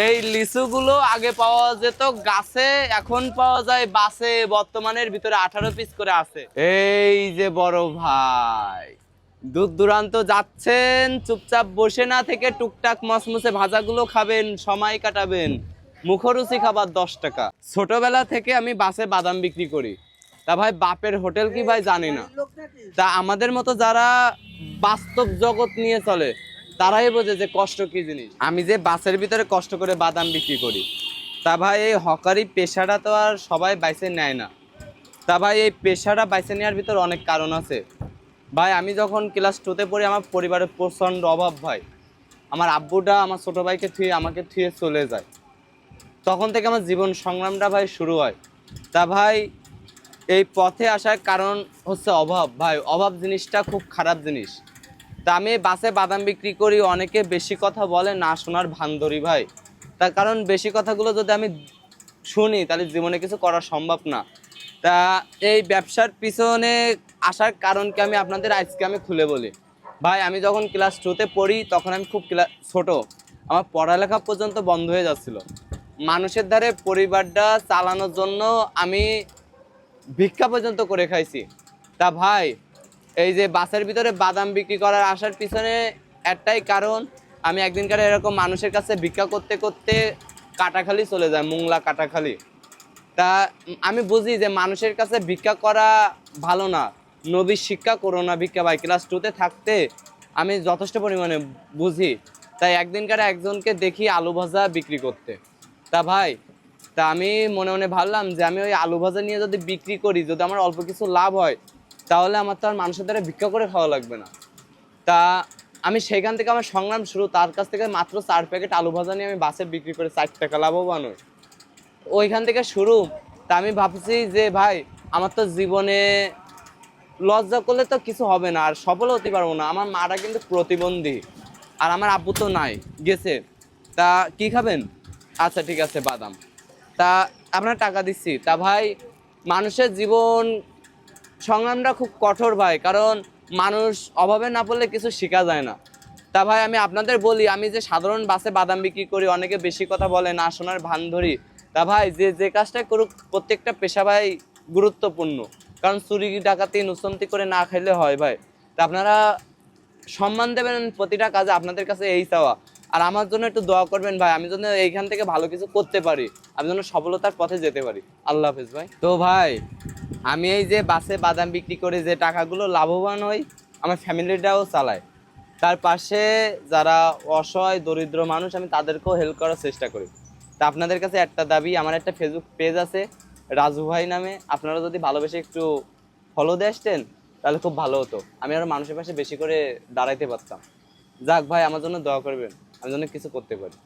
এই লিচুগুলো আগে পাওয়া যেত, গাছে এখন পাওয়া যায় বাসে, বর্তমানের ভিতরে আঠারো পিস করে আছে। এই যে বড় ভাই, দূর দূরান্ত যাচ্ছেন, চুপচাপ বসে না থেকে টুকটাক মসমসে ভাজাগুলো খাবেন, সময় কাটাবেন। মুখরুচি খাবার দশ টাকা। ছোটবেলা থেকে আমি বাসে বাদাম বিক্রি করি। তা ভাই, বাপের হোটেল কি ভাই জানি না। তা আমাদের মতো যারা বাস্তব জগৎ নিয়ে চলে তারাই বোঝে যে কষ্ট কি জিনিস। আমি যে বাসের ভিতরে কষ্ট করে বাদাম বিক্রি করি, তা ভাই এই হকারি পেশাটা তো আর সবাই বাইসে নেয় না। তা ভাই এই পেশাটা বাইসে নেওয়ার ভিতর অনেক কারণ আছে। ভাই, আমি যখন ক্লাস টুতে পড়ি, আমার পরিবারের প্রচণ্ড অভাব ভাই। আমার আব্বুটা, আমার ছোট ভাইকে থুয়ে আমাকে থুয়ে চলে যায়। তখন থেকে আমার জীবন সংগ্রামটা ভাই শুরু হয়। তা ভাই, এই পথে আসার কারণ হচ্ছে অভাব ভাই। অভাব জিনিসটা খুব খারাপ জিনিস। তা আমি বাসে বাদাম বিক্রি করি, অনেকে বেশি কথা বলে, না শোনার ভান ধরি ভাই। তার কারণ বেশি কথাগুলো যদি আমি শুনি, তাহলে জীবনে কিছু করা সম্ভব না। তা এই ব্যবসার পিছনে আসার কারণকে আমি আপনাদের আজকে আমি খুলে বলি। ভাই, আমি যখন ক্লাস টুতে পড়ি, তখন আমি খুব ক্লাস ছোট। আমার পড়ালেখা পর্যন্ত বন্ধ হয়ে যাচ্ছিল। মানুষের ধারে পরিবারটা চালানোর জন্য আমি ভিক্ষা পর্যন্ত করে খাইছি। তা ভাই এই যে বাসের ভিতরে বাদাম বিক্রি করার আসার পিছনে একটাই কারণ, আমি একদিনকার এরকম মানুষের কাছে ভিক্ষা করতে করতে কাটাখালি চলে যায়, মুংলা কাটাখালি। তা আমি বুঝি যে মানুষের কাছে ভিক্ষা করা ভালো না। নবীর শিক্ষা করো না ভিক্ষা ভাই ক্লাস টুতে থাকতে আমি যথেষ্ট পরিমাণে বুঝি। তাই একদিনকার একজনকে দেখি আলু ভাজা বিক্রি করতে। তা ভাই, তা আমি মনে মনে ভাবলাম যে আমি ওই আলু ভাজা নিয়ে যদি বিক্রি করি, যদি আমার অল্প কিছু লাভ হয় তাহলে আমার তো আর মানুষের দ্বারা ভিক্ষা করে খাওয়া লাগবে না। তা আমি সেখান থেকে আমার সংগ্রাম শুরু, তার কাছ থেকে মাত্র চার প্যাকেট আলু ভাজা নিয়ে আমি বাসে বিক্রি করে চার টাকা লাভবান হই। ওইখান থেকে শুরু, তা আমি ভাবছি যে ভাই, আমার তো জীবনে লজ্জা করলে তো কিছু হবে না, আর সফল হতে পারব না। আমার মাটা কিন্তু প্রতিবন্ধী, আর আমার আব্বু তো নাই, গেছে। তা কি খাবেন? আচ্ছা ঠিক আছে, বাদাম। তা আপনার টাকা দিচ্ছি। তা ভাই, মানুষের জীবন সংগ্রামটা খুব কঠোর ভাই, কারণ মানুষ অভাবে না পড়লে কিছু শেখা যায় না। তা ভাই, আমি আপনাদের বলি, আমি যে সাধারণ বাসে বাদাম বিক্রি করি, অনেকে বেশি কথা বলে, না শোনার ভান ধরি। তা ভাই, যে যে কাজটা করুক, প্রত্যেকটা পেশা ভাই গুরুত্বপূর্ণ। কারণ চুরি, ডাকাতি, নুসন্তি করে না খাইলে হয় ভাই। তা আপনারা সম্মান দেবেন প্রতিটা কাজে আপনাদের কাছে এই চাওয়া। আর আমার জন্য একটু দোয়া করবেন ভাই, আমি যেন এইখান থেকে ভালো কিছু করতে পারি, আমি যেন সফলতার পথে যেতে পারি। আল্লাহ হাফিজ ভাই। তো ভাই আমি এই যে বাসে বাদাম বিক্রি করে যে টাকাগুলো লাভবান হই, আমার ফ্যামিলিটাও চালায়। তার পাশে যারা অসহায়, দরিদ্র মানুষ, আমি তাদেরকেও হেল্প করার চেষ্টা করি। তা আপনাদের কাছে একটা দাবি, আমার একটা ফেসবুক পেজ আছে, রাজু ভাই নামে। আপনারা যদি ভালোবেসে একটু ফলো দিয়ে আসতেন, তাহলে খুব ভালো হতো। আমি আরও মানুষের পাশে বেশি করে দাঁড়াইতে পারতাম। যাক ভাই, আমার জন্য দোয়া করবেন। আমি জন্য কিছু করতে পারি।